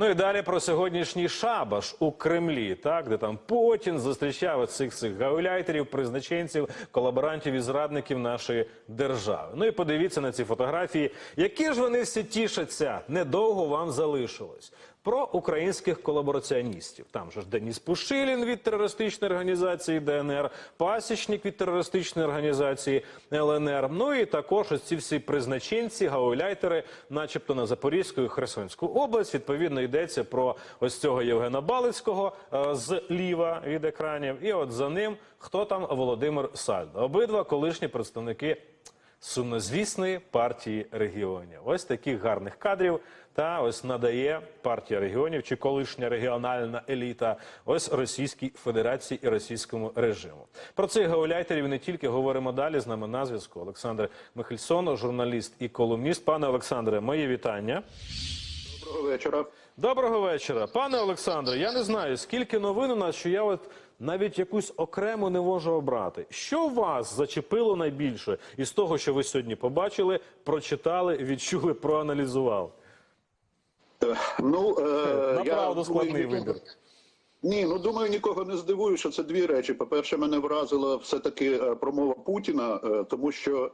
Ну і далі про сьогоднішній шабаш у Кремлі, так де там Путін зустрічав цих цих гауляйтерів, призначенців, колаборантів і зрадників нашої держави. Ну і подивіться на ці фотографії, які ж вони всі тішаться. Недовго вам залишилось. Про українських колабораціоністів. Там же ж Деніс Пушилін від терористичної організації ДНР, Пасічник від терористичної організації ЛНР. Ну і також ось ці всі призначенці, гауляйтери, начебто на Запорізьку і Херсонську область. Відповідно йдеться про ось цього Євгена Балицького е, зліва від екранів. І от за ним хто там Володимир Сальдо. Обидва колишні представники сумнозвісної партії регіонів. Ось таких гарних кадрів та ось надає партія регіонів чи колишня регіональна еліта ось Російській Федерації і російському режиму. Про цих гауляйтерів не тільки говоримо далі. З нами на зв'язку Олександр Михельсон, журналіст і колумніст. Пане Олександре, мої вітання. Доброго вечора. Доброго вечора, пане Олександре. Я не знаю, скільки новин у нас, що я от навіть якусь окрему не можу обрати. Що вас зачепило найбільше із того, що ви сьогодні побачили, прочитали, відчули, проаналізували? Ну, е, Направду складний думаю, вибір. Ні, ну думаю, нікого не здивую, що це дві речі. По-перше, мене вразила все-таки е, промова Путіна, е, тому що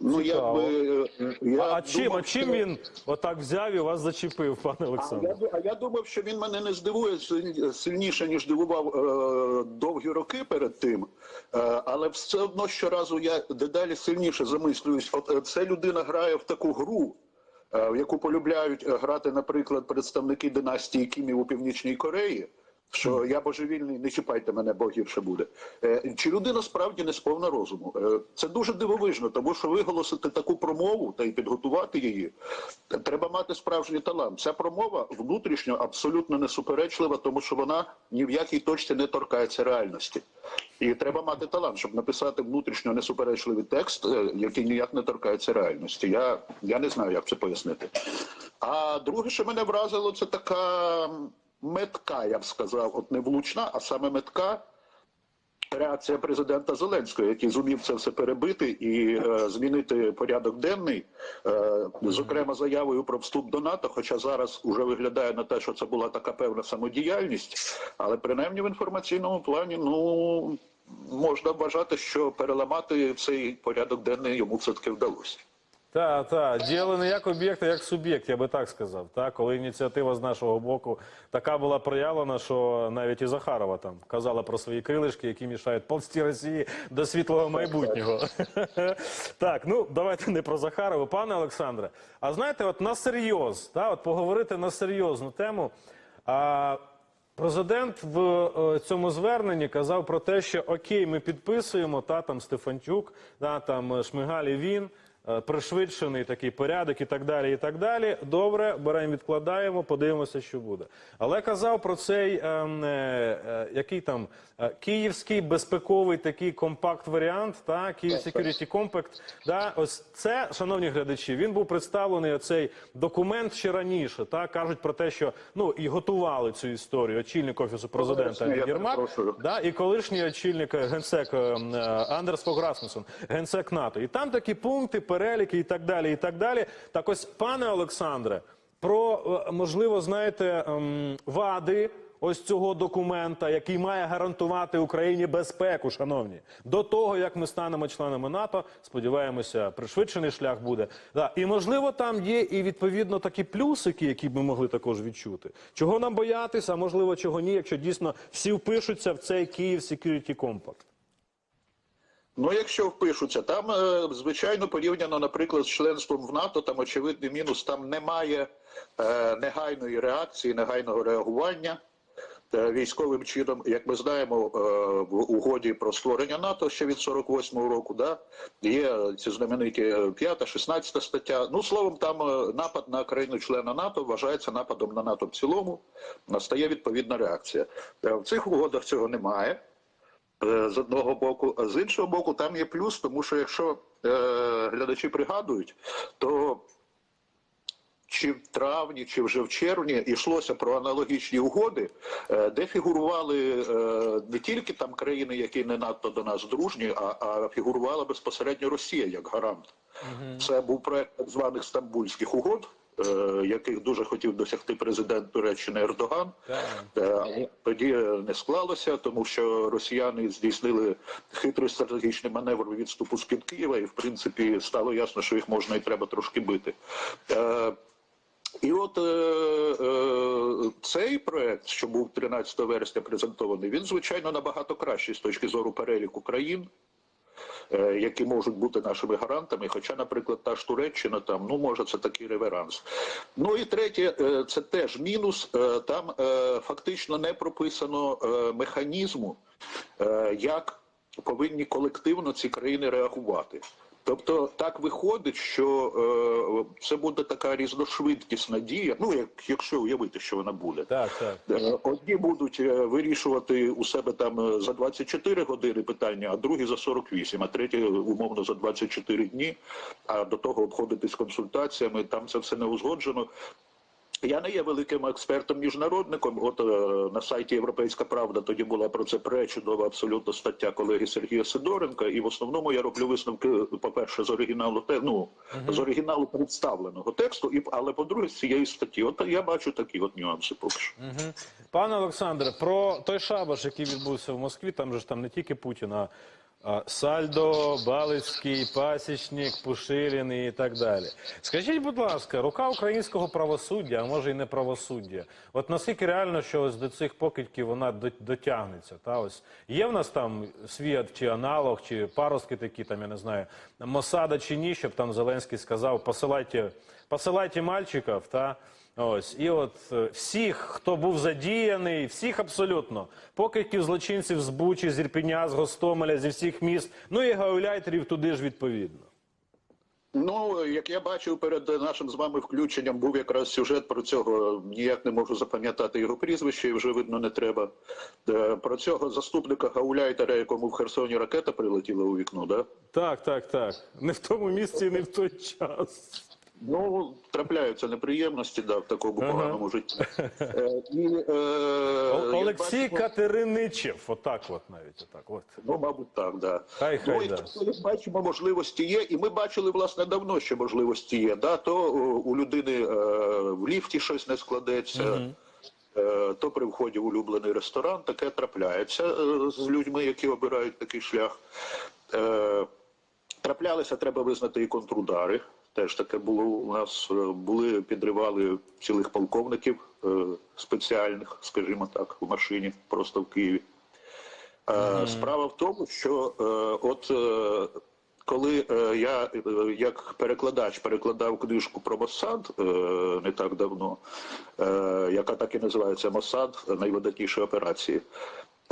ну Цікаво. якби е, я а, а чим, думав, а чим що- він отак взяв і вас зачепив, пане А я, а я думав, що він мене не здивує силь- сильніше, ніж дивував е, довгі роки перед тим. Е, але все одно щоразу я дедалі сильніше замислююсь. От е, ця людина грає в таку гру, е, в яку полюбляють е, грати, наприклад, представники династії Кімів у Північній Кореї. Що я божевільний, не чіпайте мене, бо гірше буде. Е, Чи людина справді не сповна розуму? Е, Це дуже дивовижно, тому що виголосити таку промову та й підготувати її треба мати справжній талант. Ця промова внутрішньо абсолютно не суперечлива, тому що вона ні в якій точці не торкається реальності. І треба мати талант, щоб написати внутрішньо несуперечливий текст, е, який ніяк не торкається реальності. Я, я не знаю, як це пояснити. А друге, що мене вразило, це така метка, я б сказав, от не влучна, а саме метка. Реакція президента Зеленського, який зумів це все перебити і е, змінити порядок денний, е, зокрема заявою про вступ до НАТО. Хоча зараз уже виглядає на те, що це була така певна самодіяльність, але принаймні в інформаційному плані, ну можна вважати, що переламати цей порядок денний йому все таки вдалося. Так, так, діяли не як об'єкт, а як суб'єкт, я би так сказав. Так, коли ініціатива з нашого боку така була проявлена, що навіть і Захарова там казала про свої крилишки, які мішають повсті Росії до світлого майбутнього. Так, ну давайте не про Захарова, пане Олександре. А знаєте, от на серйоз, та, от поговорити на серйозну тему. А, Президент в е, цьому зверненні казав про те, що окей, ми підписуємо та там Стефанчук, та там е, Шмигаль і він. Е, Пришвидшений такий порядок і так далі. І так далі. Добре, беремо, відкладаємо, подивимося, що буде. Але казав про цей ем, е, е, який там київський безпековий такий компакт-варіант, та Київ Security Compact. Да, ось це, шановні глядачі, він був представлений оцей документ ще раніше. Та кажуть про те, що ну і готували цю історію очільник офісу президента Я Єрмак, да, і колишній очільник генсек е, е, Андерс Фог Расмуссен, генсек НАТО. І там такі пункти, переліки і так далі. І так далі. Так ось, пане Олександре, про е, можливо, знаєте, ем, вади. Ось цього документа, який має гарантувати Україні безпеку, шановні, до того як ми станемо членами НАТО, сподіваємося, пришвидшений шлях буде. Да. І можливо, там є і відповідно такі плюсики, які б ми могли також відчути. Чого нам боятися, а можливо, чого ні, якщо дійсно всі впишуться в цей Київ Security Compact. Ну, якщо впишуться, там е, звичайно порівняно, наприклад, з членством в НАТО, там очевидний мінус, там немає е, негайної реакції, негайного реагування. Е, Військовим чином, як ми знаємо, в угоді про створення НАТО ще від 48-го року, да, є ці знамениті 5, 16 стаття. Ну, словом, там напад на країну-члена НАТО вважається нападом на НАТО в цілому. Настає відповідна реакція. В цих угодах цього немає. Е, з одного боку, а з іншого боку, там є плюс, тому що якщо е, глядачі пригадують, то чи в травні, чи вже в червні йшлося про аналогічні угоди, е, де фігурували е, не тільки там країни, які не надто до нас дружні, а, а фігурувала безпосередньо Росія як гарант. Це був проект так званих стамбульських угод. Е, яких дуже хотів досягти президент Туреччини Ердоган. Е, але Тоді не склалося, тому що росіяни здійснили хитрий стратегічний маневр відступу з під Києва, і в принципі стало ясно, що їх можна і треба трошки бити. Е, і от е, е, цей проект, що був 13 вересня презентований, він звичайно набагато кращий з точки зору переліку країн, які можуть бути нашими гарантами. Хоча, наприклад, та ж Туреччина там, ну може, це такий реверанс. Ну і третє, е, це теж мінус. Е, Там е, фактично не прописано е, механізму, е, як повинні колективно ці країни реагувати. Тобто так виходить, що е, це буде така різношвидкісна дія. Ну, як, якщо уявити, що вона буде. Так, так. Е, Одні будуть е, вирішувати у себе там е, за 24 години питання, а другі за 48, а треті умовно за 24 дні. А до того обходитись консультаціями. Там це все не узгоджено. Я не є великим експертом міжнародником. От е, на сайті Європейська Правда тоді була про це пречудова абсолютно стаття колеги Сергія Сидоренка. І в основному я роблю висновки, по-перше, з оригіналу те, ну, з оригіналу представленого тексту, і але по-друге, з цієї статті. От я бачу такі от нюанси поки що. Мгм. Пане Олександре, про той шабаш, який відбувся в Москві, там же ж там не тільки Путін, а а Сальдо, Балицький, Пасічник, Пушилін і так далі. Скажіть, будь ласка, рука українського правосуддя, а може і не правосуддя, от наскільки реально, що ось до цих покидьків вона дотягнеться? Та ось є в нас там свій чи аналог, чи паростки такі, там я не знаю, Мосада чи ні, щоб там Зеленський сказав, посилайте, посилайте мальчиків, та Ось і от е, всіх, хто був задіяний, всіх абсолютно покидьків злочинців з Бучі, з Ірпеня, з Гостомеля, зі всіх міст, ну і гауляйтерів туди ж відповідно. Ну, як я бачив перед нашим з вами включенням, був якраз сюжет про цього. Ніяк не можу запам'ятати його прізвище, і вже видно не треба. Е, Про цього заступника Гауляйтера, якому в Херсоні ракета прилетіла у вікно, да? Так, так, так. Не в тому місці, не в той час. Ну, трапляються неприємності, да, в такому поганому житті. Е, і, е, Олексій бачимо- Катериничев, отак, от навіть отак. От. Ну, мабуть, так, да. Хай, хай, ну, і да. тобто, бачимо, можливості є, і ми бачили, власне, давно, що можливості є. Да? То у людини е, в ліфті щось не складеться, е, то при вході в улюблений ресторан, таке трапляється е, з людьми, які обирають такий шлях. Е, траплялися, треба визнати, і контрудари. Теж таке було у нас. е, Були підривали цілих полковників е, спеціальних, скажімо так, в машині, просто в Києві. Е, Справа в тому, що е, от е, коли е, я е, як перекладач перекладав книжку про Моссад е, не так давно, е, яка так і називається Моссад, найвидатніші операції.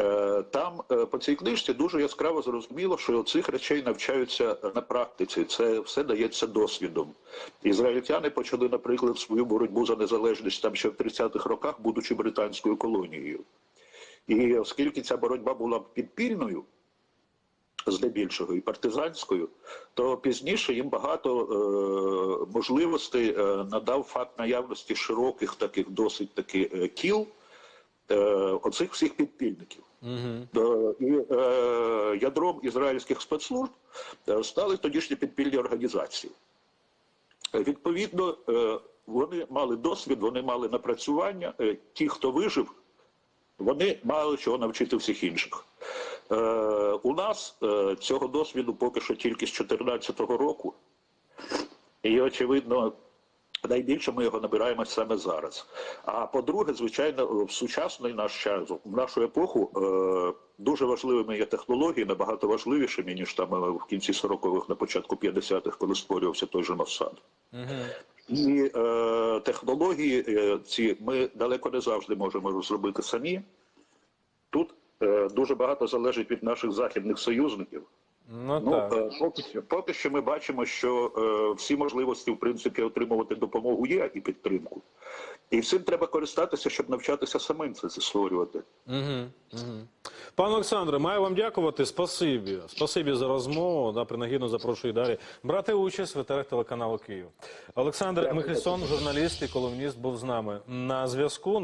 Е, Там е, по цій книжці дуже яскраво зрозуміло, що цих речей навчаються на практиці. Це все дається досвідом. Ізраїльтяни почали, наприклад, свою боротьбу за незалежність там ще в 30-х роках, будучи британською колонією. І оскільки ця боротьба була підпільною, здебільшого і партизанською, то пізніше їм багато е, можливостей е, надав факт наявності широких таких досить таки е, кіл е, оцих всіх підпільників. Е, І е, ядром ізраїльських спецслужб е, стали тодішні підпільні організації. Відповідно, е, вони мали досвід, вони мали напрацювання. Е, Ті, хто вижив, вони мали чого навчити всіх інших. Е, у нас е, цього досвіду поки що тільки з 2014 року. І, очевидно, найбільше ми його набираємо саме зараз. А по-друге, звичайно, в сучасний наш час, в нашу епоху, е, дуже важливими є технології, набагато важливішими, ніж там е, в кінці 40-х, на початку 50-х, коли створювався той же Моссад. І е, технології е, ці ми далеко не завжди можемо зробити самі. Тут е, дуже багато залежить від наших західних союзників. Ну, Ну так. е, поки що, поки що ми бачимо, що е, всі можливості, в принципі, отримувати допомогу є і підтримку. І всім треба користатися, щоб навчатися самим це створювати. Пане Олександре, маю вам дякувати. Спасибі. Спасибі за розмову. Да, принагідно запрошую далі брати участь в етерах телеканалу Київ. Олександр Михельсон, журналіст і колумніст, був з нами на зв'язку.